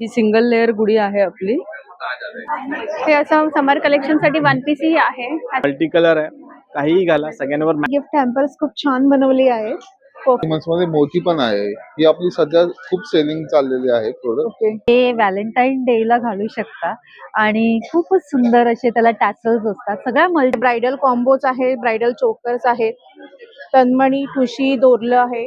ही single layer गुढी आहे आपली. हे असं समर कलेक्शनसाठी वन पीस ही आहे. मल्टी कलर आहे. काहीही घाला सगळ्यांवर गिफ्ट हॅम्पर्स खूप छान बनवली आहेत मध्ये मोठी पण आहे. ही आपली सध्या खूप सेलिंग चाललेली आहे प्रोडक्ट हे व्हॅलेंटाईन डे ला घालू शकता. आणि खूपच सुंदर असे त्याला टॅसल्स असतात. सगळ्या मल्टी ब्रायडल कॉम्बोज आहे ब्रायडल चोकर्स आहेत. तन्मणी ठुशी दोरलं आहे.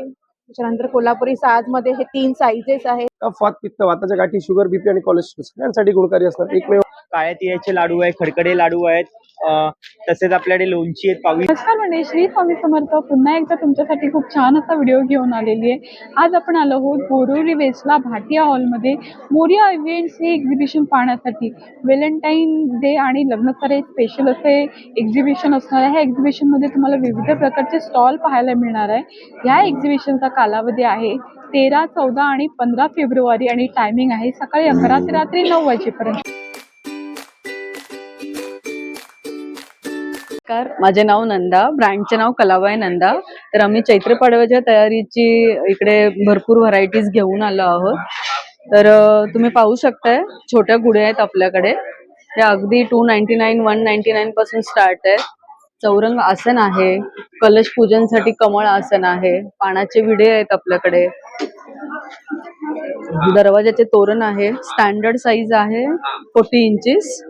त्याच्यानंतर कोल्हापुरी साजमध्ये हे तीन साईजेस आहेत. कफ वात पित्त वाताच्या गाठी शुगर बीपी आणि कोलेस्ट्रॉल सगळ्यांसाठी गुणकारी असतात. एकमेव काळ्या तिळाचे लाडू आहेत खडखडे लाडू आहेत. तसेच आपल्याकडे लोणची आहेत पावी नमस्कार म्हणजे श्री स्वामी समर्थ. पुन्हा एकदा तुमच्यासाठी खूप छान असा व्हिडिओ घेऊन आलेली आहे. आज आपण आलो आहोत बोरिवली वेस्टला भाटिया हॉलमध्ये. मोरिया इव्हेंट्स हे एक्झिबिशन पाहण्यासाठी. व्हॅलेंटाईन डे आणि लग्नासारे स्पेशल असे एक्झिबिशन असणार आहे. ह्या एक्झिबिशनमध्ये तुम्हाला विविध प्रकारचे स्टॉल पाहायला मिळणार आहे. ह्या एक्झिबिशनचा कालावधी आहे तेरा चौदा आणि पंधरा फेब्रुवारी आणि टायमिंग आहे सकाळी अकरा ते रात्री नऊ वाजेपर्यंत. नमस्कार. माझे नाव नंदा ब्रँडचे नाव कलाबाई नंदा. तर आम्ही चैत्र पाडव्याच्या तयारीची इकडे भरपूर व्हरायटीज घेऊन आलो आहोत. तर तुम्ही पाहू शकताय छोट्या गुड्या आहेत आपल्याकडे. त्या अगदी two ninety nine one ninety nine पासून स्टार्ट आहे. चौरंग आसन आहे. कलश पूजनसाठी कमळ आसन आहे. पानाचे विडे आहेत आपल्याकडे. दरवाजाचे तोरण आहे स्टँडर्ड साईज आहे फोर्टी इंचेस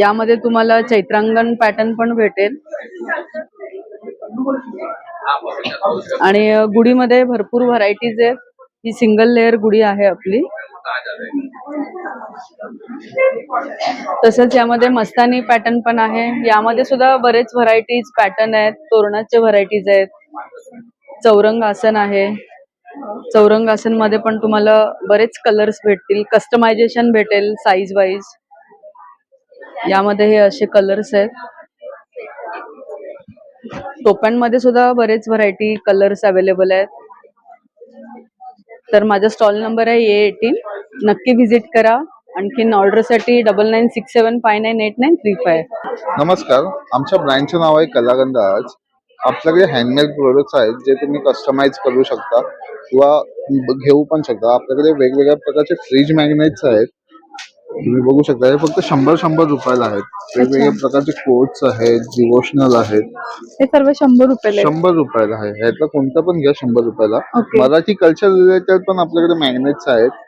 यामध्ये तुम्हाला चैत्रांगण पॅटर्न पण भेटेल. आणि गुढीमध्ये भरपूर व्हरायटीज आहेत. ही सिंगल लेअर गुढी आहे आपली. तसंच यामध्ये मस्तानी पॅटर्न पण आहे. यामध्ये सुद्धा बरेच व्हरायटीज पॅटर्न आहेत. तोरणाचे व्हरायटीज आहेत. चौरंग आसन आहे. चौरंगासनमध्ये पण तुम्हाला बरेच कलर्स भेटतील. कस्टमायझेशन भेटेल साईज वाईज यामध्ये हे असे कलर्स आहेत. टोप्यांमध्ये सुद्धा बरेच व्हरायटी कलर्स अवेलेबल आहेत. तर माझा स्टॉल नंबर आहे ए एटीन नक्की व्हिजिट करा. आणखीन ऑर्डरसाठी double nine six seven five nine eight nine three five नमस्कार. आमच्या ब्रँडचं नाव आहे कलागंध आज. आपल्याकडे हँडमेड प्रोडक्ट्स आहेत जे तुम्ही कस्टमाइज करू शकता किंवा घेऊ पण शकता. आपल्याकडे वेगवेगळ्या प्रकारचे फ्रीज मॅग्नेट्स आहेत. तुम्ही बघू शकता हे फक्त शंभर शंभर रुपयाला आहेत. वेगवेगळ्या प्रकारचे कोट्स आहेत डिवोशनल आहेत. हे सर्व शंभर रुपये शंभर रुपयाला आहे. ह्यातलं कोणतं पण घ्या शंभर रुपयाला. मराठी कल्चर रिलेटेड पण आपल्याकडे मॅग्नेट्स आहेत.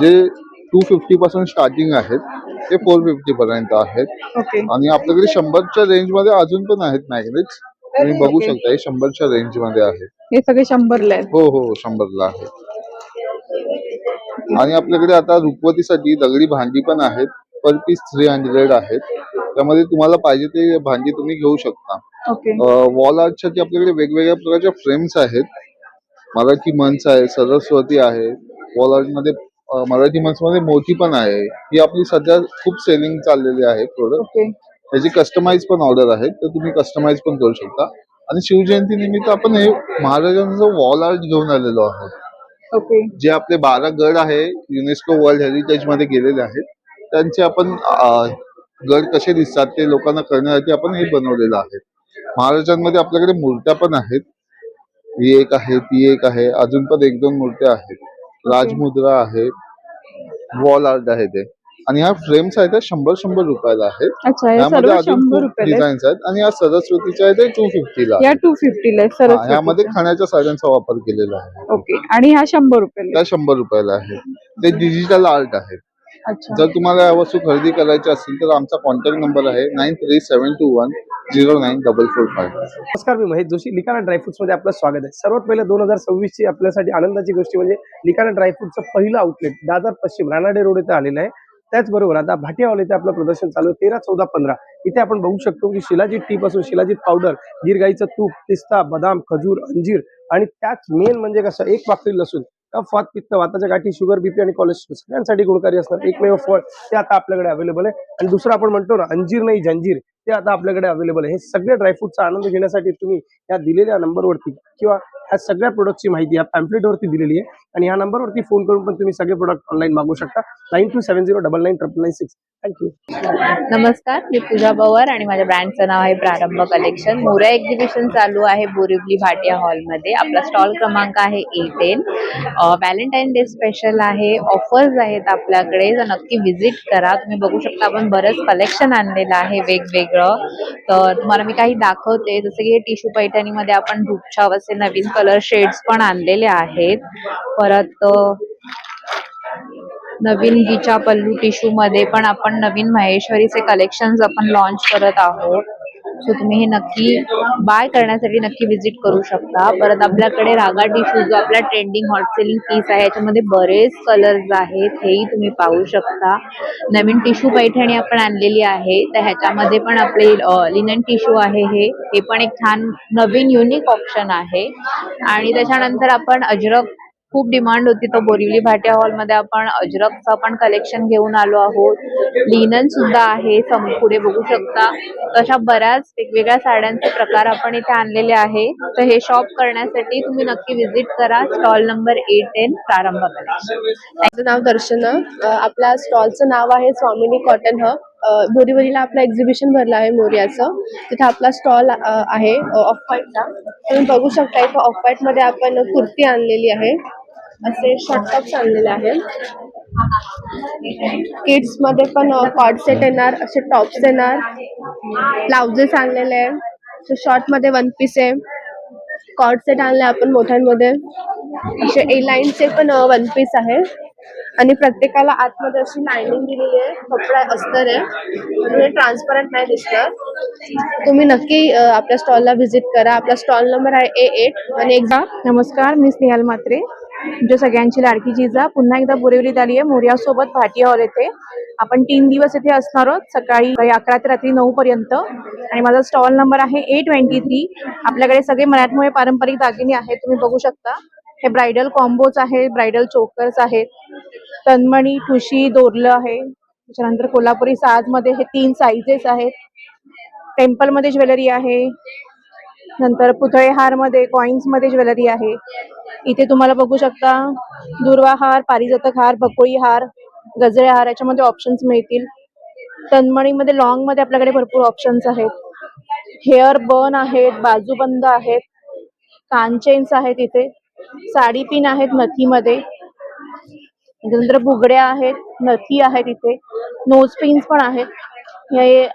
जे टू फिफ्टी पासून स्टार्टिंग आहेत ते फोर फिफ्टी पर्यंत आहेत. ओके. आणि आपल्याकडे शंभरच्या रेंजमध्ये अजून पण आहेत मॅग्नेट्स तुम्ही बघू. शकता हे शंभरच्या रेंजमध्ये आहे. हे सगळे शंभरला आहेत. हो हो शंभरला आहे. आणि आपल्याकडे आता रुखवतीसाठी दगडी भांडी पण आहेत पर पीस थ्री हंड्रेड आहेत. त्यामध्ये तुम्हाला पाहिजे ते भांडी तुम्ही घेऊ शकता. वॉल आर्टसाठी आपल्याकडे वेगवेगळ्या प्रकारच्या फ्रेम्स आहेत. मराठी मंच आहे सरस्वती आहे. वॉल आर्टमध्ये मराठी मंच मध्ये मोठी पण आहे. ही आपली सध्या खूप सेलिंग चाललेली आहे प्रोडक्ट त्याची कस्टमाइज पण ऑर्डर आहे तर तुम्ही कस्टमाइज पण करू शकता. आणि शिवजयंती निमित्त आपण हे महाराजांचं वॉल आर्ट घेऊन आलेलो आहोत. ओके. जे आपले बारा गड आहे युनेस्को वर्ल्ड हेरिटेजमध्ये गेलेले आहेत त्यांचे आपण गड कसे दिसतात ते लोकांना करण्यासाठी आपण हे बनवलेलं आहे. महाराजांमध्ये आपल्याकडे मूर्त्या पण आहेत. ही एक आहे ती एक आहे अजून पण एक दोन मूर्त्या आहेत. राजमुद्रा आहे. वॉल आर्ट आहे ते. आणि ह्या फ्रेम्स आहेत त्या शंभर शंभर रुपयाला आहेत. अच्छा हे सर्व शंभर रुपयाला आहेत. डिझाईन्स आहेत. आणि या सरस्वतीच्या आहे ते टू फिफ्टीला या टू फिफ्टीला यामध्ये सरस खाण्याच्या साड्यांचा वापर केलेला आहे. ओके आणि ह्या शंभर रुपयाला त्या शंभर रुपयाला आहे ते डिजिटल आर्ट आहे आहे. अच्छा. जर तुम्हाला या वस्तू खरेदी करायची असतील तर आमचा कॉन्टॅक्ट नंबर आहे nine three seven two one zero nine double four five नमस्कार मी महेश जोशी लिकाना ड्रायफ्रुट्समध्ये आपलं स्वागत आहे. सर्वात पहिले दोन हजार सव्वीस ची आपल्यासाठी आनंदाची गोष्ट म्हणजे लिकाना ड्रायफ्रुटचं पहिलं आउटलेट दादर पश्चिम रानाडे रोड इथे आलेलं आहे. त्याचबरोबर आता भाटियावाल इथे आपलं प्रदर्शन चालू आहे तेरा चौदा पंधरा. इथे आपण बघू शकतो की शिलाजीत टी पासून शिलाजीत पावडर गिरगाईचं तूप पिस्ता बदाम खजूर अंजीर आणि त्याच मेन म्हणजे कसं एक पाकळी लसूण कफ वात पित्त वाताच्या गाठी शुगर बीपी आणि कोलेस्ट्रॉल सगळ्यांसाठी गुणकारी असणार एकमेव फळ ते आता आपल्याकडे अवेलेबल आहे. आणि दुसरं आपण म्हणतो ना अंजीर नाही जंजीर. ते आता आपल्याकडे अवेलेबल आहे. हे सगळे ड्रायफ्रूटचा आनंद घेण्यासाठी तुम्ही या दिलेल्या नंबरवरती किंवा ह्या सगळ्या प्रोडक्टची माहिती या पॅम्पलेटवरती दिलेली आहे. आणि या नंबरवरती फोन करून पण तुम्ही सगळे प्रोडक्ट ऑनलाईन मागू शकता. Nine two seven zero double nine triple nine six thank you नमस्कार मी पूजा पवार आणि माझ्या ब्रँडचं नाव आहे प्रारंभ कलेक्शन मोरा एक्झिबिशन चालू आहे बोरिवली भाटिया हॉलमध्ये आपला स्टॉल क्रमांक आहे A ten Valentine Day special आहे. ऑफर्स आहेत आपल्याकडे. तर नक्की व्हिजिट करा. तुम्ही बघू शकता आपण बरंच कलेक्शन आणलेलं आहे. वेगवेगळं तर तुम्हाला मी काही दाखवते. जसं की हे टिश्यू पैठणीमध्ये आपण धूपछाव असे नवीन कलर शेड्स पण आणलेले आहेत. परत नवीन गीचा पल्लू टिश्यू मध्ये पण आपण नवीन महेश्वरीचे कलेक्शन आपण लॉन्च करत आहोत. सो तुम्ही हे नक्की बाय करण्यासाठी नक्की विजिट करू शकता. परत आपल्याकडे रागा टिश्यू जो आपला ट्रेंडिंग हॉट सेलिंग पीस आहे याच्यामध्ये बरेच कलर्स आहेत हेही तुम्ही पाहू शकता. नवीन टिश्यू पैठणी आपण आणलेली आहे तर ह्याच्यामध्ये पण आपले लिनन टिश्यू आहे हे. हे पण एक छान नवीन युनिक ऑप्शन आहे. आणि त्याच्यानंतर आपण अजरक खूप डिमांड होती. तर बोरिवली भाट्या हॉलमध्ये आपण अजरकचं पण कलेक्शन घेऊन आलो आहोत. लिनन सुद्धा आहे. सम पुढे बघू शकता. अशा बऱ्याच वेगवेगळ्या साड्यांचे प्रकार आपण इथे आणलेले आहे. तर हे शॉप करण्यासाठी तुम्ही नक्की व्हिजिट करा. Stall number eight ten Prarambh collection माझं नाव दर्शना. आपल्या स्टॉलचं नाव आहे स्वामिनी कॉटन हब बोरीवलीला आपलं एक्झिबिशन भरलं आहे मोर्याचं. तिथे आपला स्टॉल आहे ऑफ व्हाईटचा तुम्ही बघू शकता इथं ऑफ व्हाईटमध्ये आपण कुर्ती आणलेली आहे. असे शॉर्ट टॉप आणलेले आहे किड्समध्ये पण कॉर्ड सेट येणार असे टॉप्स येणार. ब्लाउजेस आणलेले आहे शॉर्टमध्ये वन पीस आहे. कॉर्ड सेट आणले आपण मोठ्यांमध्ये. असे ए लाईनचे पण वन पीस आहे. आणि प्रत्येकाला आतमध्ये अशी लायनिंग दिलेली आहे. कपडा अस्तर आहे. ट्रान्सपरंट नाही दिसणार. तुम्ही नक्की आपल्या स्टॉलला व्हिजिट करा. आपला स्टॉल नंबर आहे ए एट आणि एकदा नमस्कार मी स्नेहल मात्रे तुमच्या सगळ्यांची लाडकी जिजा पुन्हा एकदा बोरिवलीत आली आहे. मोर्यासोबत भाटिया हॉल येथे. आपण तीन दिवस इथे असणार आहोत. सकाळी अकरा ते रात्री नऊ पर्यंत. आणि माझा स्टॉल नंबर आहे ए ट्वेंटी थ्री आपल्याकडे सगळे मराठमोळे पारंपरिक दागिने आहेत. तुम्ही बघू शकता. हे ब्रायडल कॉम्बोज आहे ब्रायडल चोकर्स आहेत. तन्मणी ठुशी दोरलं आहे. त्याच्यानंतर कोल्हापुरी साजमध्ये हे तीन साईजेस आहेत. टेम्पलमध्ये ज्वेलरी आहे. नंतर पुतळे हारमध्ये मध्ये ज्वेलरी आहे. इथे तुम्हाला बघू शकता दुर्वा हार पारिजातक हार बकोळी हार गजरे हार याच्यामध्ये ऑप्शन्स मिळतील. तन्मणीमध्ये लॉंगमध्ये आपल्याकडे भरपूर ऑप्शन्स आहेत. हेअर बन आहेत बाजूबंद आहेत कानचेन्स आहेत इथे. साडी पिन आहेत नथीमध्ये. त्याच्यानंतर बुगड्या आहेत नथी आहेत इथे. नोज पिन्स पण आहेत. हे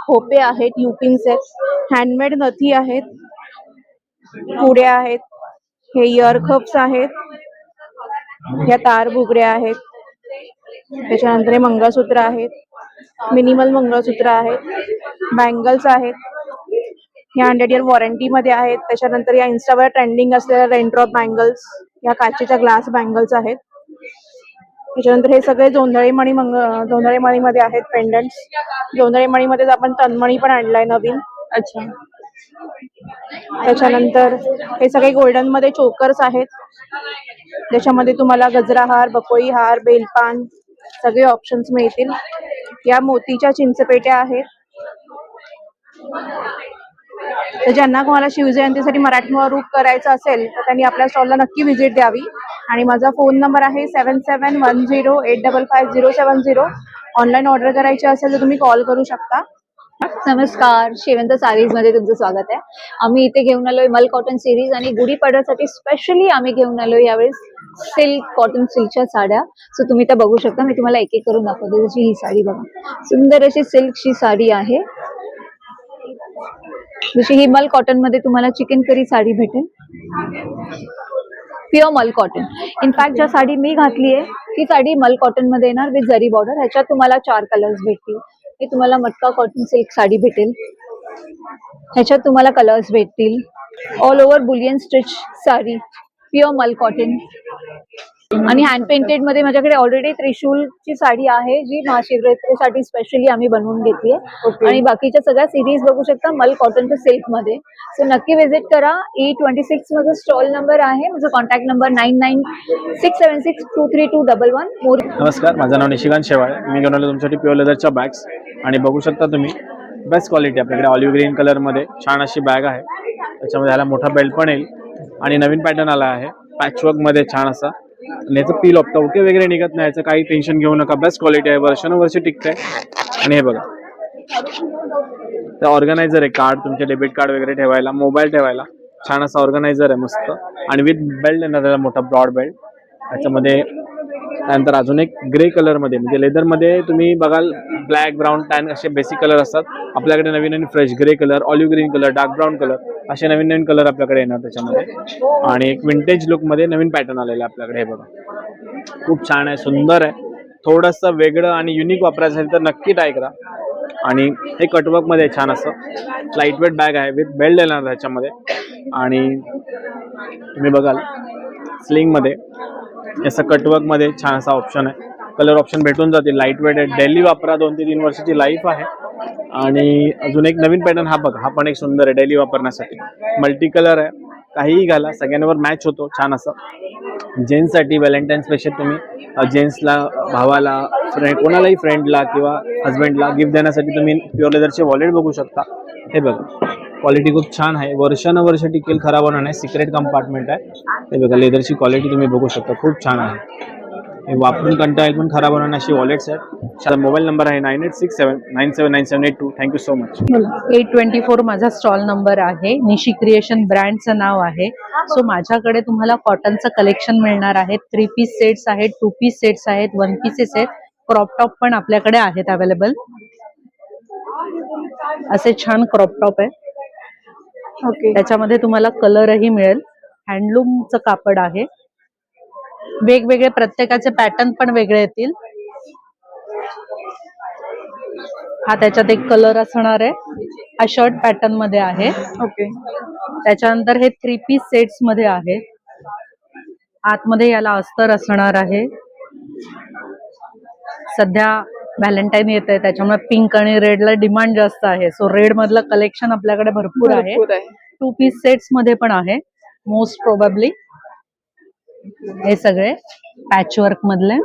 खोपे आहेत युपिन्स आहेत. हँडमेड नथी आहेत. पुड्या आहेत. हे इयर कप्स आहेत. ह्या तार भुगड्या आहेत. त्याच्यानंतर हे मंगळसूत्र आहेत. मिनिमल मंगळसूत्र आहेत. बँगल्स आहेत. ह्या हंड्रेड इयर वॉरंटी मध्ये आहेत. त्याच्यानंतर या इन्स्टावर ट्रेंडिंग असलेल्या रेनड्रॉप बँगल्स या काचेच्या ग्लास बँगल्स आहेत. त्याच्यानंतर हे सगळे जोंधळेमणी मंग जोंधळेमणीमध्ये आहेत पेंडंट्स जोंधळेमणीमध्येच आपण तन्मणी पण आणलाय नवीन. अच्छा. त्याच्यानंतर हे सगळे गोल्डनमध्ये चोकर्स आहेत. त्याच्यामध्ये तुम्हाला गजरा हार बकोई हार बेलपान सगळे ऑप्शन्स मिळतील. या मोतीच्या चिंचपेट्या आहेत. तर ज्यांना कोणाला शिवजयंतीसाठी मराठमोळा रूप करायचं असेल तर त्यांनी आपल्या स्टॉलला नक्की व्हिजिट द्यावी. आणि माझा फोन नंबर आहे seven seven one zero eight double five zero seven zero online order करायची असेल तर तुम्ही कॉल करू शकता. नमस्कार शेवंत सारीजमध्ये तुमचं स्वागत आहे. आम्ही इथे घेऊन आलोय मल कॉटन सिरीज आणि गुढीपाडव्यासाठी स्पेशली आम्ही घेऊन आलोय यावेळेस सिल्क कॉटन सिल्कच्या साड्या. सो तुम्ही त्या बघू शकता मी तुम्हाला एक एक करून दाखवते जशी ही साडी बघा. सुंदर अशी सिल्कची साडी आहे. जशी ही मल कॉटनमध्ये तुम्हाला चिकन करी साडी भेटेल. प्युअर मल कॉटन इनफॅक्ट ज्या साडी मी घातली आहे ती साडी मल कॉटनमध्ये येणार विथ जरी बॉर्डर ह्याच्यात तुम्हाला चार कलर्स भेटतील. हे तुम्हाला मटका कॉटन सिल्क साडी भेटेल. ह्याच्यात तुम्हाला कलर्स भेटतील. All over bullion stitch sari pure mul cotton आणि हँड पेंटेडमध्ये माझ्याकडे ऑलरेडी त्रिशूलची साडी आहे जी महाशिवरात्रीसाठी स्पेशली आम्ही बनवून घेतली आहे. आणि बाकीच्या सगळ्या सिरीज बघू शकता मल कॉटनच्या सिल्कमध्ये. सो नक्की व्हिजिट करा. ई ट्वेंटी सिक्स माझा स्टॉल नंबर आहे. माझा contact number nine nine six seven six two three two double one more नमस्कार माझं नाव निशिकांत शेवाळे. मी घेऊन आलो तुमच्यासाठी प्युअर लेदरच्या बॅग्स आणि बघू शकता तुम्ही बेस्ट क्वालिटी आपल्याकडे ऑलिव्ह ग्रीन कलरमध्ये छान अशी बॅग आहे. त्याच्यामध्ये ह्याला मोठा बेल्ट पण येईल. आणि नवीन पॅटर्न आला आहे. पॅचवर्कमध्ये छान असा. आणि याचं पील ऑफ टवके वगैरे निघत नाही. याचं काही टेन्शन घेऊ नका. बेस्ट क्वालिटी आहे. वर्षानुवर्षी टिकते आणि हे बघा. तर ऑर्गनायझर आहे कार्ड तुमचे डेबिट कार्ड वगैरे ठेवायला मोबाईल ठेवायला. छान असा ऑर्गनायझर आहे मस्त. आणि विथ बेल्ट येणार त्याला मोठा ब्रॉड बेल्ट याच्यामध्ये त्यानंतर अजून एक ग्रे कलरमध्ये म्हणजे लेदरमध्ये तुम्ही बघाल ब्लॅक ब्राऊन टॅन असे बेसिक कलर असतात. आपल्याकडे नवीन नवीन fresh grey colour olive green colour dark brown colour असे नवीन नवीन कलर आपल्याकडे येणार त्याच्यामध्ये. आणि एक विंटेज लुकमध्ये नवीन पॅटर्न आलेलं आहे आपल्याकडे हे बघा. खूप छान आहे सुंदर आहे. थोडंसं वेगळं आणि युनिक वापरायचं असेल तर नक्की ट्राय करा. आणि हे कटवर्कमध्ये आहे छान असं. लाइट वेट बॅग आहे विथ बेल्ट येणार त्याच्यामध्ये. आणि तुम्ही बघाल स्लिंगमध्ये याचं कटवर्कमध्ये छान असा ऑप्शन आहे. कलर ऑप्शन भेटून जातील. लाइट वेट आहे. डेली वापरा. दोन ते तीन वर्षाची लाईफ आहे. आणि अजून एक नवीन पॅटर्न हा बघा. हा पण एक सुंदर आहे. डेली वापरण्यासाठी. मल्टी कलर आहे. काहीही घाला. सगळ्यांवर मॅच होतो. छान असं. जेंट्ससाठी व्हॅलेंटाईन स्पेशल तुम्ही जेंट्सला भावाला फ्रेंड कोणालाही फ्रेंडला किंवा हस्बंडला गिफ्ट देण्यासाठी तुम्ही प्युअर लेदरचे वॉलेट बघू शकता. हे बघा. क्वालिटी खूप छान आहे. वर्षानुवर्ष टिकेल खराब होणार नाही. सिक्रेट कंपार्टमेंट आहे. हे बघा लेदरची क्वालिटी तुम्ही बघू शकता. खूप छान आहे. हे वापरून कंटाळ पण खराब होणार नाही. अशी वॉलेट्स आहेत मोबाईल नंबर आहे nine eight six seven nine seven nine seven eight two thank you so much eight twenty four माझा स्टॉल नंबर आहे. निशी क्रिएशन ब्रँडचं नाव आहे. सो माझ्याकडे तुम्हाला कॉटनचं कलेक्शन मिळणार आहे. थ्री पीस सेट्स आहेत टू पीस सेट्स आहेत वन पीसेस आहेत क्रॉप टॉप पण आपल्याकडे आहेत अवेलेबल असे छान क्रॉप टॉप आहे. त्याच्यामध्ये तुम्हाला कलरही मिळेल. हँडलूमचं कापड आहे. वेगवेगळे प्रत्येकाचे पॅटर्न पण वेगळे येतील. हा त्याच्यात एक कलर असणार आहे. हा शर्ट पॅटर्नमध्ये आहे. ओके त्याच्यानंतर हे थ्री पीस सेट्समध्ये आहे. आतमध्ये याला अस्तर असणार आहे. सध्या व्हॅलेंटाईन येत आहे त्याच्यामुळे पिंक आणि रेडला डिमांड जास्त आहे. सो रेड मधलं कलेक्शन आपल्याकडे भरपूर आहे. टू पीस सेट्समध्ये पण आहे मोस्ट प्रोबेबली हे सगळे पॅचवर्क मधले.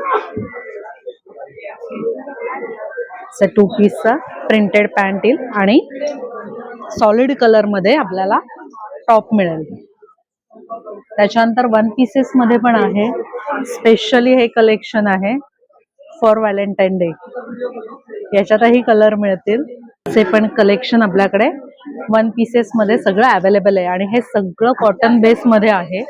टू पीसचा प्रिंटेड पॅन्ट येईल आणि सॉलिड कलरमध्ये आपल्याला टॉप मिळेल. त्याच्यानंतर वन पीसेस मध्ये पण आहे. स्पेशली हे कलेक्शन आहे. For Valentine Day. याच्यातही कलर मिळतील. असे पण कलेक्शन आपल्याकडे. वन पीसेस मध्ये सगळं अवेलेबल आहे. आणि हे सगळं कॉटन बेस मध्ये आहे.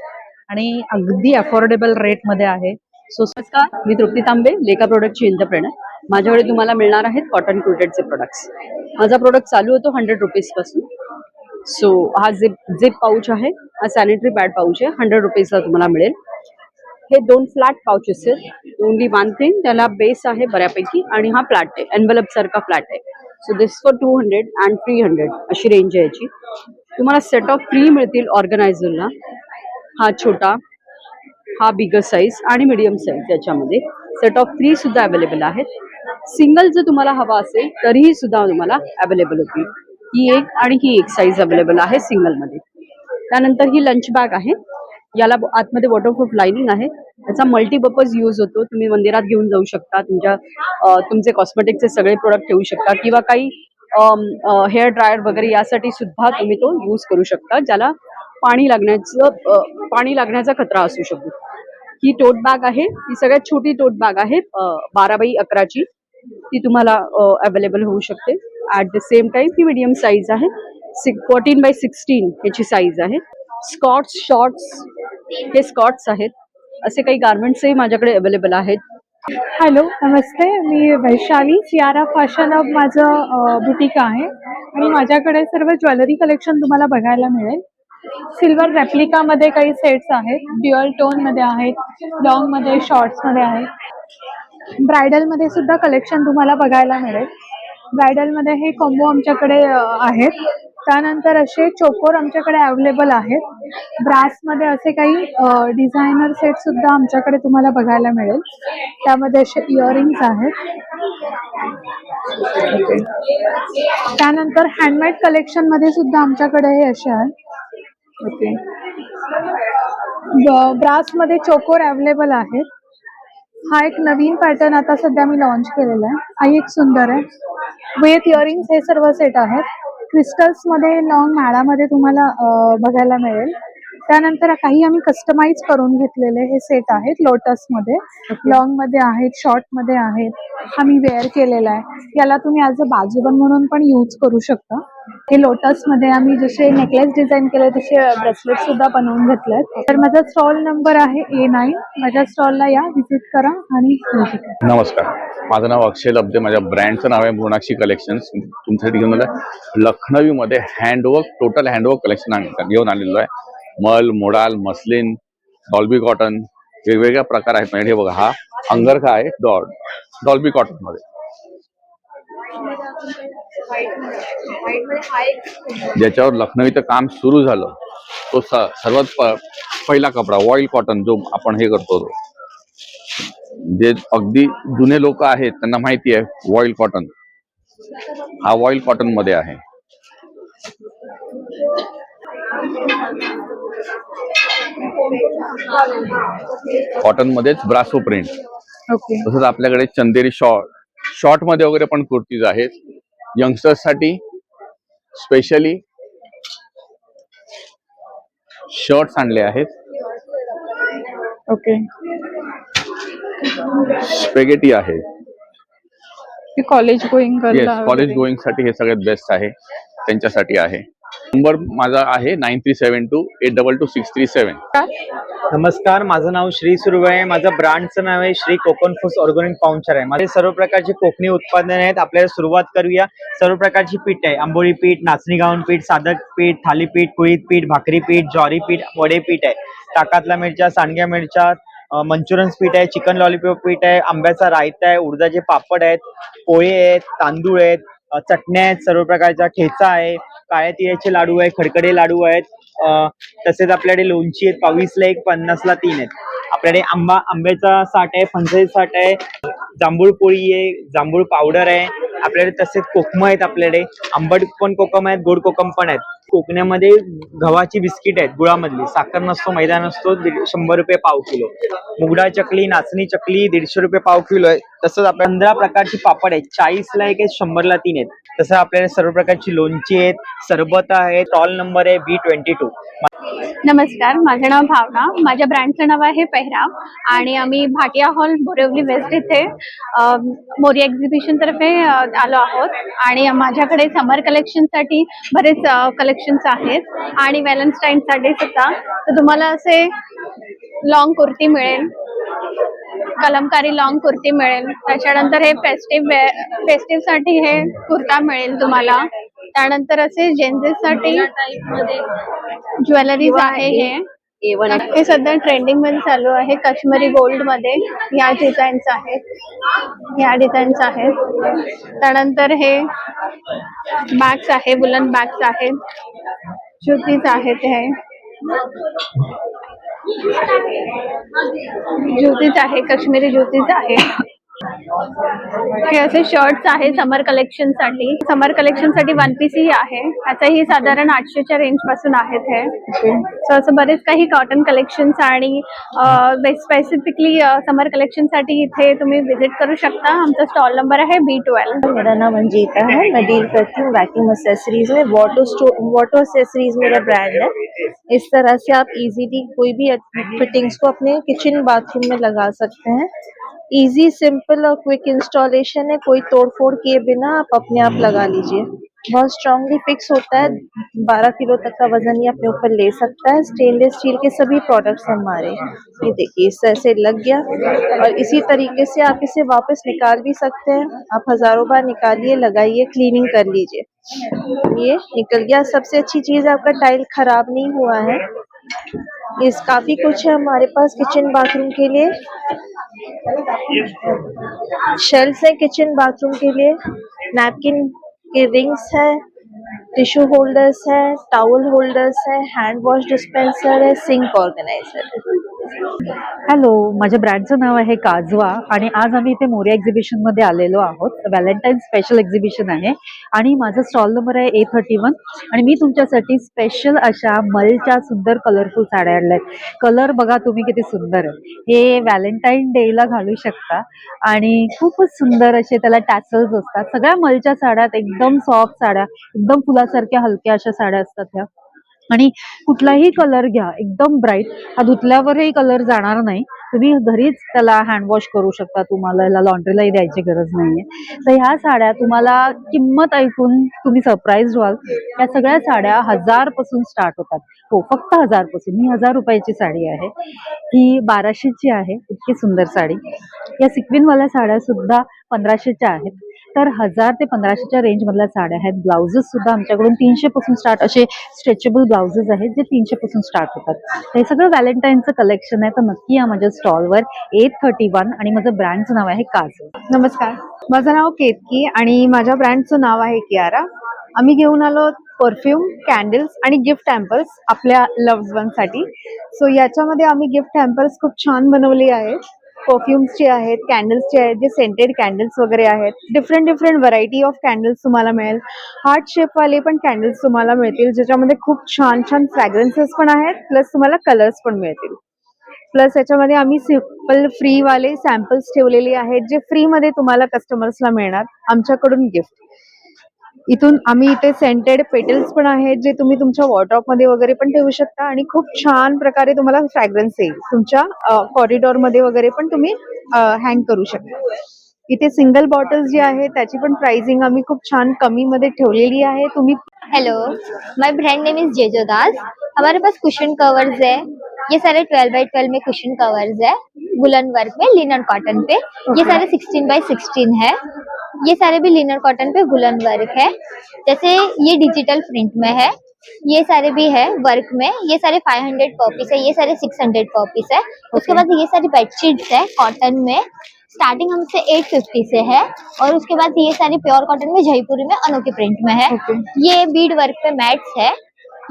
आणि अगदी अफोर्डेबल रेटमध्ये आहे. सो नमस्कार. मी तृप्ती तांबे लेका प्रोडक्टची इंटरप्रेनर माझ्याकडे तुम्हाला मिळणार आहेत कॉटन क्रुटेडचे प्रोडक्ट्स माझा प्रोडक्ट चालू होतो हंड्रेड रुपीजपासून सो हा झिप झिप पाऊच आहे. हा सॅनिटरी पॅड पाऊच आहे. हंड्रेड रुपीजला तुम्हाला मिळेल. हे दोन फ्लॅट पाऊचेस आहेत. ओनली वन थिंग त्याला बेस आहे बऱ्यापैकी आणि हा फ्लॅट आहे. एनवेलप सारखा फ्लॅट आहे. So this for two hundred and three hundred अशी रेंज आहे याची. तुम्हाला सेट ऑफ फ्री मिळतील ऑर्गनायझरला हा छोटा हा बिगर साईज आणि मिडियम साईज याच्यामध्ये. सेट ऑफ थ्री सुद्धा अवेलेबल आहेत. सिंगल जर तुम्हाला हवा असेल तरीही सुद्धा तुम्हाला अवेलेबल होती ही एक आणि ही एक साईज अवेलेबल आहे सिंगलमध्ये. त्यानंतर ही लंच बॅग आहे. याला आतमध्ये वॉटरप्रूफ लाइनिंग आहे. त्याचा मल्टीपर्पज यूज होतो. तुम्ही मंदिरात घेऊन जाऊ शकता. तुमच्या तुमचे कॉस्मेटिकचे सगळे प्रोडक्ट ठेवू शकता. किंवा काही हेअर ड्रायर वगैरे यासाठी सुद्धा तुम्ही तो यूज करू शकता ज्याला पाणी लागण्याचं पाणी लागण्याचा खतरा असू शकतो. ही टोट बॅग आहे. ही सगळ्यात छोटी टोट बॅग आहे बारा बाई अकराची. ती तुम्हाला अवेलेबल होऊ शकते. ॲट द सेम टाइम ही मीडियम साईज आहे. सिक्स फोर्टीन बाय सिक्स्टीन याची साईज आहे. स्कॉट्स शॉर्ट्स हे स्कॉट्स आहेत. असे काही गार्मेंट्सही माझ्याकडे अवेलेबल आहेत. हॅलो नमस्ते. मी वैशाली सियारा फॅशन हब माझं बुटीक आहे. आणि माझ्याकडे सर्व ज्वेलरी कलेक्शन तुम्हाला बघायला मिळेल. सिल्वर रेप्लिकामध्ये काही सेट्स आहेत. ड्युअल टोनमध्ये आहेत. लॉंगमध्ये शॉर्ट्समध्ये आहेत. ब्रायडलमध्ये सुद्धा कलेक्शन तुम्हाला बघायला मिळेल. ब्रायडलमध्ये हे कॉम्बो आमच्याकडे आहेत. त्यानंतर असे चोकोर आमच्याकडे अवेलेबल आहेत. ब्रासमध्ये असे काही डिझायनर सेट सुद्धा आमच्याकडे तुम्हाला बघायला मिळेल. त्यामध्ये असे इयरिंग्स आहेत. त्यानंतर हँडमेड कलेक्शनमध्ये सुद्धा आमच्याकडे हे असे आहेत. ओके. ब्रासमध्ये चोकोर अवेलेबल आहेत. हा एक नवीन पॅटर्न आता सध्या मी लॉन्च केलेला आहे. हा एक सुंदर आहे. विथ इयरिंग्स हे सर्व सेट आहेत. क्रिस्टल्समध्ये लॉंग माळामध्ये तुम्हाला बघायला मिळेल. त्यानंतर काही आम्ही कस्टमाइज करून घेतलेले हे सेट आहेत लोटसमध्ये. लॉंगमध्ये आहेत शॉर्टमध्ये आहेत. हा मी वेअर केलेला आहे. याला तुम्ही ॲज अ बाजूबन म्हणून पण यूज करू शकता. हे लोटसमध्ये आम्ही जसे नेकलेस डिझाईन केले तसे ब्रेसलेट सुद्धा बनवून घेतले तर माझा स्टॉल नंबर आहे ए नाईन माझ्या स्टॉलला या व्हिजिट करा आणि नमस्कार. माझं नाव अक्षय लब्धे. माझ्या ब्रँडचं नाव आहे मृणाक्षी कलेक्शन्स तुमच्यासाठी घेऊन आलं लखनवीमध्ये हँडवर्क टोटल हँडवर्क कलेक्शन घेऊन आलेलो आहे. मल मोडाल मसलिन डॉल्बी कॉटन वेगवेगळ्या प्रकार आहेत. म्हणजे हे बघा हा अंगरखा आहे डॉ डॉल्बी कॉटनमध्ये ज्याच्यावर लखनवीचं काम सुरू झालं तो सर्वात पहिला कपडा वॉइल कॉटन जो आपण हे करतो तो जे अगदी जुने लोक आहेत त्यांना माहिती आहे वॉइल कॉटन हा वॉइल कॉटनमध्ये आहे. कॉटन मध्येच ब्रासो प्रिंट तसंच आपल्याकडे चंदेरी शॉर्ट शॉर्टमध्ये वगैरे पण कुर्तीज आहेत. यंगस्टर्ससाठी स्पेशली शर्ट्स आणले आहेत. ओके स्पेगेटी आहे. कॉलेज गोईंग येस कॉलेज गोईंगसाठी हे सगळ्यात बेस्ट आहे. त्यांच्यासाठी आहे. नंबर माझा आहे nine three seven two eight double two six three seven नमस्कार माझं नाव श्री सुरू आहे. माझं ब्रँडचं नाव आहे श्री कोकण फूस ऑर्गॅनिक पाऊंचर आहे. माझे सर्व प्रकारची कोकणी उत्पादने आहेत. आपल्याला सुरुवात करूया. सर्व प्रकारची पीठ आहे. आंबोळी पीठ नाचणी गाऊन पीठ साधक पीठ थालीपीठ कुळीत पीठ भाकरी पीठ ज्वारी पीठ वडे पीठ आहे. टाकातला मिरच्या सांडग्या मिरच्या मंचुरियन पीठ आहे चिकन लॉलीपॉप पीठ आहे आंब्याचा रायता आहे उडदाचे पापड आहेत पोहे आहेत तांदूळ आहेत चटण्या आहेत सर्व प्रकारचा ठेचा आहे काळ्या तिळाचे लाडू आहे खडकडे लाडू आहेत. तसेच आपल्याकडे लोणची आहेत बावीसला एक पन्नासला तीन आहेत. आपल्याकडे आंबा आंब्याचा साठ आहे फणसाचे साठ आहे जांभूळ पोळी आहे जांभूळ पावडर आहे. आपल्याकडे तसेच कोकम आहेत आपल्याकडे. आंबट पण कोकम आहेत गोड कोकम पण आहेत. कोकण्यामध्ये गव्हाची बिस्किट आहेत गुळामधली. साखर नसतो मैदा नसतो शंभर रुपये पाव किलो. मुगडा चकली नाचणी चकली दीडशे रुपये पाव किलो आहे. तसंच आपल्या पंधरा प्रकारची पापड आहेत. चाळीसला एक आहेत शंभरला तीन आहेत. तसं आपल्याला सर्व प्रकारची लोणची आहेत सरबत आहे टॉल नंबर आहे बी ट्वेंटी टू. नमस्कार माझं नाव भावना. माझ्या ब्रँडचं नाव आहे पेहराव आणि आम्ही भाटिया हॉल बोरिवली वेस्ट इथे मोरी एक्झिबिशन तर्फे आलो आहोत. आणि माझ्याकडे समर कलेक्शनसाठी बरेच कलेक्शन कलेक्शन्स आहेत. आणि व्हॅलेंटाईनसाठी सुद्धा. तर तुम्हाला असे लॉंग कुर्ती मिळेल. कलमकारी लॉंग कुर्ती मिळेल. त्याच्यानंतर हे फेस्टिव्ह फेस्टिव्हसाठी हे कुर्ता मिळेल तुम्हाला. त्यानंतर असे जेन्सेससाठी साठी ज्वेलरीज आहे हे. हे सध्या ट्रेंडिंगमध्ये चालू आहे. काश्मीरी गोल्डमध्ये या डिझाईन्स आहेत. या डिझाईन्स आहेत. त्यानंतर हे बॅग्स आहे वुलन बॅग्स आहेत. ज्युतीज आहेत हे. ज्युतीज आहे काश्मीरी ज्युतीज आहे. हे असे शर्ट्स आहे समर कलेक्शन साठी. समर कलेक्शन साठी वन पीस ही आहे. ह्याचाही साधारण आठशेच्या रेंज पासून आहेत हे. सो असं बरेच काही कॉटन कलेक्शन्स आणि स्पेसिफिकली समर कलेक्शन साठी इथे तुम्ही विज़िट करू शकता. आमचा स्टॉल नंबर आहे बी ट्वेल्व मेरा नाम अंजीता है. मैं डील करती हूँ वैक्यूम एसेसरीज में. वाटर स्टो वाटर एसेसरीज मेरा ब्रांड है. इस तरह से आप इजीली कोई भी फिटिंग्स को अपने किचन बाथरूम में लगा सकते हैं। इजी सिंपल और क्विक इंस्टॉलेशन है। कोई तोड़ फोड़ किए बिना आप अपने आप लगा लीजिए। बहुत स्ट्रांगली फिक्स होता है। 12 किलो तक का वज़न ये अपने ऊपर ले सकता है। स्टेनलेस स्टील के सभी प्रोडक्ट्स हैं हमारे। ये देखिए, इस तरह से लग गया। और इसी तरीके से आप इसे वापस निकाल भी सकते हैं। आप हज़ारों बार निकालिए, लगाइए क्लीनिंग कर लीजिए। ये निकल गया। सबसे अच्छी चीज़ आपका टाइल खराब नहीं हुआ है। इस काफ़ी कुछ है हमारे पास किचन बाथरूम के लिए। शेल्फ है किचन, बाथरूम के लिए, नैपकिन के रिंग्स है, टिश्यू होल्डर्स है टॉवल होल्डर्स है हैंड वॉश डिस्पेंसर है सिंक ऑर्गेनाइजर हॅलो माझ्या ब्रँडचं नाव आहे काजवा आणि आज आम्ही इथे मोर्या एक्झिबिशनमध्ये आलेलो आहोत. व्हॅलेंटाईन स्पेशल एक्झिबिशन आहे आणि माझा स्टॉल नंबर आहे ए थर्टी वन आणि मी तुमच्यासाठी स्पेशल अशा मलच्या सुंदर कलरफुल साड्या आणल्या आहेत कलर बघा तुम्ही किती सुंदर आहे. हे व्हॅलेंटाईन डेला घालू शकता आणि खूपच सुंदर असे त्याला टॅसल्स असतात. सगळ्या मलच्या साड्यात एकदम सॉफ्ट साड्या एकदम फुलासारख्या हलक्या अशा साड्या असतात ह्या. आणि कुठलाही कलर घ्या. एकदम ब्राईट हा धुतल्यावरही कलर जाणार नाही. तुम्ही घरीच त्याला हँड वॉश करू शकता. तुम्हाला याला लॉन्ड्रीलाही द्यायची गरज नाहीये. तर ह्या साड्या तुम्हाला किंमत ऐकून तुम्ही सरप्राईज व्हाल. या सगळ्या साड्या हजारपासून स्टार्ट होतात. हो फक्त हजारपासून. ही हजार रुपयाची साडी आहे. ही बाराशेची आहे. इतकी सुंदर साडी. या सिक्विनवाल्या साड्या सुद्धा पंधराशेच्या आहेत. तर हजार ते पंधराशेच्या रेंज मधल्या साड्या आहेत. ब्लाउजेस सुद्धा आमच्याकडून तीनशे पासून स्टार्ट असे स्ट्रेचेबल ब्लाउजेस आहेत जे तीनशे पासून स्टार्ट होतात हे सगळं व्हॅलेंटाईनचं कलेक्शन आहे. तर नक्की या माझ्या स्टॉलवर एट थर्टी वन आणि माझं ब्रँडचं नाव आहे काजू नमस्कार. माझं नाव केतकी आणि माझ्या ब्रँडचं नाव आहे कियारा आम्ही घेऊन आलो परफ्यूम कॅन्डल्स आणि गिफ्ट हॅम्पर्स आपल्या लव्ह वनसाठी सो याच्यामध्ये आम्ही गिफ्ट हॅम्पर्स खूप छान बनवले आहेत. परफ्युम्सचे आहेत कॅन्डल्सचे आहेत जे सेंटेड कॅन्डल्स वगैरे आहेत different different variety of candles तुम्हाला मिळेल. हार्ट शेपवाले पण कॅन्डल्स तुम्हाला मिळतील ज्याच्यामध्ये खूप छान छान फ्रॅग्रन्सेस पण आहेत प्लस तुम्हाला कलर्स पण मिळतील. प्लस याच्यामध्ये आम्ही सिंपल फ्री वाले सॅम्पल्स ठेवलेले आहेत जे फ्री मध्ये तुम्हाला कस्टमर्सला मिळणार आमच्याकडून गिफ्ट इथून आम्ही इथे सेंटेड पेटल्स पण आहेत जे तुम्ही तुमच्या वॉर्ड्रॉपमध्ये वगैरे पण ठेवू शकता आणि खूप छान प्रकारे तुम्हाला फ्रॅग्रन्स येईल. तुमच्या कॉरिडॉरमध्ये वगैरे पण तुम्ही हँग करू शकता. इथे सिंगल बॉटल्स जी आहे त्याची पण प्राइसिंग आम्ही खूप छान कमी मध्ये ठेवलेली आहे. तुम्ही hello my brand name is Jejo Das हमारे पास कुशन कवर्स है ये सारे 12 बाई 12 में कुशन कवर्स है वुलन वर्क में लिनन कॉटन पे। ये सारे 16 बाई 16 है। ये सारे भी लिनन कॉटन पे वुलन वर्क है। जैसे ये डिजिटल प्रिंट में है ये सारे भी है वर्क में। ये सारे 500 कॉपीज है ये सारे 600 कॉपीज है। उसके बाद ये सारी बेडशीट्स है कॉटन में। स्टार्टिंग हमसे 850 से है और उसके बाद ये सारी प्योर कॉटन में जयपुरी में अनोखे प्रिंट में है। Okay. ये बीड वर्क पे मैट्स है।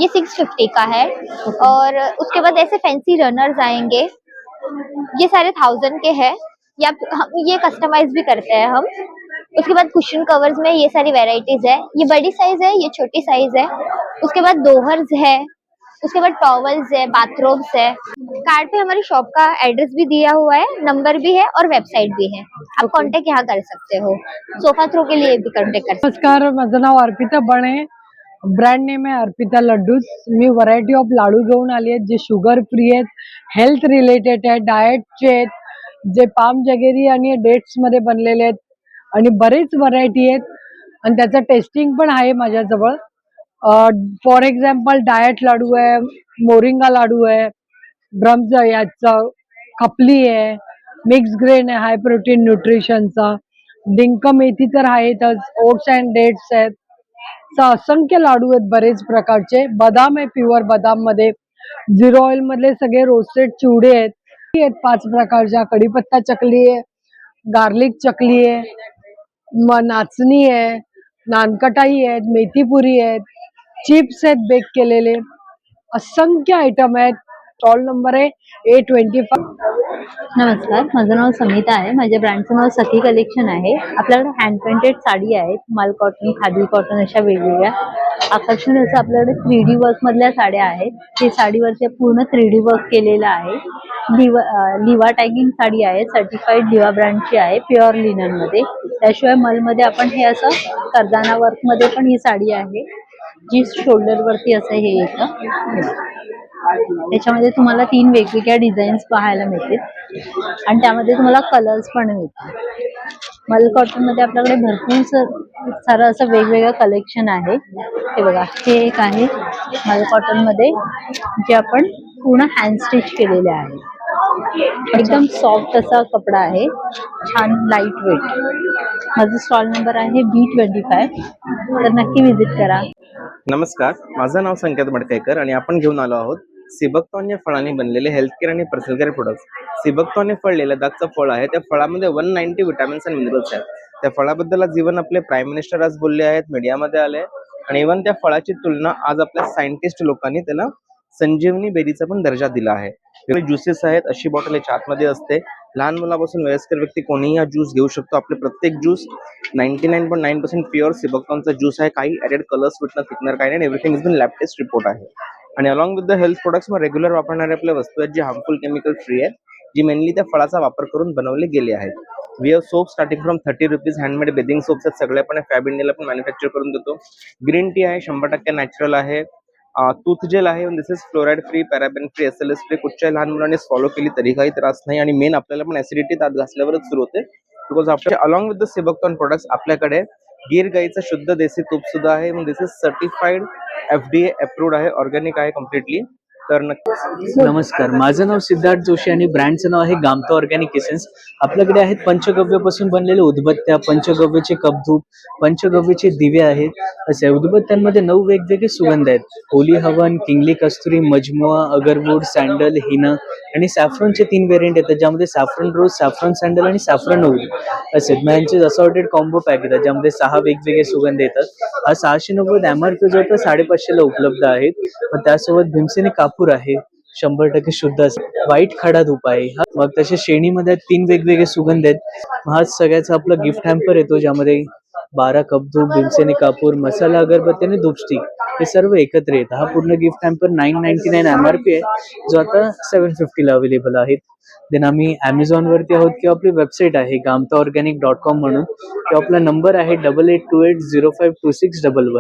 ये 650 का है। और उसके बाद ऐसे फैंसी रनर्स आएँगे। ये सारे थाउज़ेंड के हैं। या हम ये कस्टमाइज भी करते हैं हम। उसके बाद कुशन कवर्स में ये सारी वेराइटीज है। ये बड़ी साइज़ है ये छोटी साइज़ है। उसके बाद दोहर्स है। उसके बाद टॉवल्स है बाथरूम्स है। कार्ड पे हमारी शॉप का एड्रेस भी दिया हुआ है नंबर भी है और वेबसाइट भी है। आप कांटेक्ट यहाँ कर सकते हो। सोफा थ्रो के लिए भी कांटेक्ट कर सकते हो। नमस्कार माझं नाव अर्पिता बणे ब्रँड नेम आहे अर्पिता लड्डूज मी व्हरायटी ऑफ लाडू घेऊन आली आहेत जे शुगर फ्री आहेत हेल्थ रिलेटेड आहेत डाएटचे आहेत जे पाम जगेरी आणि डेट्समध्ये बनलेले आहेत. आणि बरेच व्हरायटी आहेत. आणि त्याचं टेस्टिंग पण आहे माझ्याजवळ. फॉर एक्झाम्पल डाएट लाडू आहे मोरिंगा लाडू आहे ब्रम्स याचा खपली आहे मिक्स ग्रेन आहे हाय प्रोटीन न्यूट्रिशनचा डिंक मेथी तर आहेतच ओट्स अँड डेट्स आहेत. असंख्य लाडू आहेत बरेच प्रकारचे. बदाम आहे प्युअर बदाममध्ये. झिरो ऑइल मधले सगळे रोस्टेड चिवडे आहेत. आहेत पाच प्रकारच्या. कढीपत्ता चकली आहे गार्लिक चकली आहे म नाचणी आहे नानकटाई आहेत मेथीपुरी आहेत. चिप्स आहेत बेक केलेले. असंख्य आयटम आहेत. स्टॉल नंबर आहे ए ट्वेंटी नमस्कार माझं नाव समिता आहे. माझ्या ब्रँडचं नाव सखी कलेक्शन आहे. आपल्याकडे हँड पेंटेड साडी आहेत माल कॉटन खादी कॉटन अशा वेगवेगळ्या. आकर्षण असं आपल्याकडे थ्री डी वर्क मधल्या साड्या आहेत. ते साडीवरचे पूर्ण थ्री डी वर्क केलेलं आहे. लिवा लिवा टॅगिंग साडी आहे सर्टिफाईड लिवा ब्रँडची आहे प्युअर लिननमध्ये. त्याशिवाय मलमध्ये आपण हे असं कर्दाना वर्कमध्ये पण ही साडी आहे. जी शोल्डर वरती असं हे येतं. त्याच्यामध्ये तुम्हाला तीन वेगवेगळ्या डिझाईन्स पाहायला मिळतील. आणि त्यामध्ये तुम्हाला कलर्स पण मिळतील. मल कॉटनमध्ये आपल्याकडे भरपूर सारं असं वेगवेगळं कलेक्शन आहे. हे बघा हे एक आहे मल कॉटनमध्ये जे आपण पूर्ण हँड स्टिच केलेले आहे. एकदम सॉफ्ट असा कपडा आहे. छान लाइट वेट माझा स्टॉल नंबर आहे बी ट्वेंटी फाय तर नक्की व्हिजिट करा. नमस्कार माझं नाव संकेत मडकेकर आणि आपण घेऊन आलो आहोत सिबकतॉन या फळाने बनलेले हेल्थ केअर आणि personal care products sea buckthorn हे फळ लडाखचं फळ आहे. त्या फळामध्ये वन नाईन्टी विटॅमिन्स आणि मिनरल्स आहेत. त्या फळाबद्दल आज इव्हन आपले प्राईम मिनिस्टर आज बोलले आहेत मीडियामध्ये आले आणि इव्हन त्या फळाची तुलना आज आपल्या सायंटिस्ट लोकांनी त्याला संजीवनी बेरीचा पण दर्जा दिला आहे. ज्युसेस आहेत अशी बॉटल याच्या आतमध्ये असते. लहान मुलापासून वयस्कर व्यक्ती कोणीही हा ज्यूस घेऊ शकतो. आपले प्रत्येक juice ninety nine point nine percent pure सिबकॉनचा juice आहे. काही ॲडेड कलर्स विटणं थिकनर काही नाही. Everything is been lab test report आहे. आणि along with the health products मग रेग्युलर वापरणारे आपल्या वस्तू आहेत जे हार्मफुल केमिकल फ्री आहेत जी मेनली त्या फळाचा वापर करून बनवले गेले आहेत. We have soap starting from thirty rupees handmade bathing soaps आहेत सगळ्या पण फॅब इंडियाला पण मॅन्युफॅक्चर करून देतो. ग्रीन टी आहे शंभर टक्के नॅचरल आहे. टूथ जेल आहे this is fluoride free paraben free S L S free कुठच्या लहान मुलांनी फॉलो केली तरी काही त्रास नाही आणि मेन आपल्याला पण ऍसिडिटी दात घासल्यावरच सुरू होते. बिकॉज आपल्या अलॉंग विथ द सिबकॉन प्रोडक्ट्स आपल्याकडे गीर गाईचं शुद्ध देसी तूप सुद्धा आहे. This is certified F D A approved आहे. ऑर्गॅनिक आहे कम्प्लिटली तर नक्की नमस्कार माझं नाव सिद्धार्थ जोशी आणि ब्रँडचं नाव आहे गामता ऑर्गॅनिक एसेन्स. आपल्याकडे आहेत पंचगव्यापासून बनलेले उदबत्त्या पंचगव्याचे कपधूप पंचगव्याचे दिवे आहेत. असे उदबत्त्यांमध्ये नऊ वेगवेगळे सुगंध आहेत. Holy Havan kingly Kasturi Majmua agarwood sandal Hina आणि सॅफ्रॉनचे तीन व्हेरियंट येतात ज्यामध्ये सॅफ्रॉन रोज सॅफ्रॉन सँडल आणि सॅफ्रॉन होली असे यांचे असॉर्टेड कॉम्बो पॅक येतात ज्यामध्ये सहा वेगवेगळे सुगंध येतात. हा सहाशे नव्वद एम आर पी जो होता साडेपाचशेला उपलब्ध आहेत. मग त्यासोबत भीमसेने कापूर आहे. शंभर टक्के शुद्ध असेल व्हाईट खडा धूप आहे. हा मग तसे श्रेणीमध्ये तीन वेगवेगळे सुगंध आहेत. हा सगळ्याचा आपला गिफ्ट हॅम्पर येतो ज्यामध्ये बारा कप धूप भीमसेनी कापूर मसाला अगरबत्ती आणि धूपस्टिक हे सर्व एकत्र येतात. हा पूर्ण gift hamper nine ninety nine M R P आहे जो आता सेवन फिफ्टीला अवेलेबल आहे देन आम्ही Amazon वरती आहोत किंवा आपली वेबसाईट आहे गामता ऑर्गॅनिक डॉट कॉम म्हणून. किंवा आपला नंबर आहे double eight two eight zero five two six double one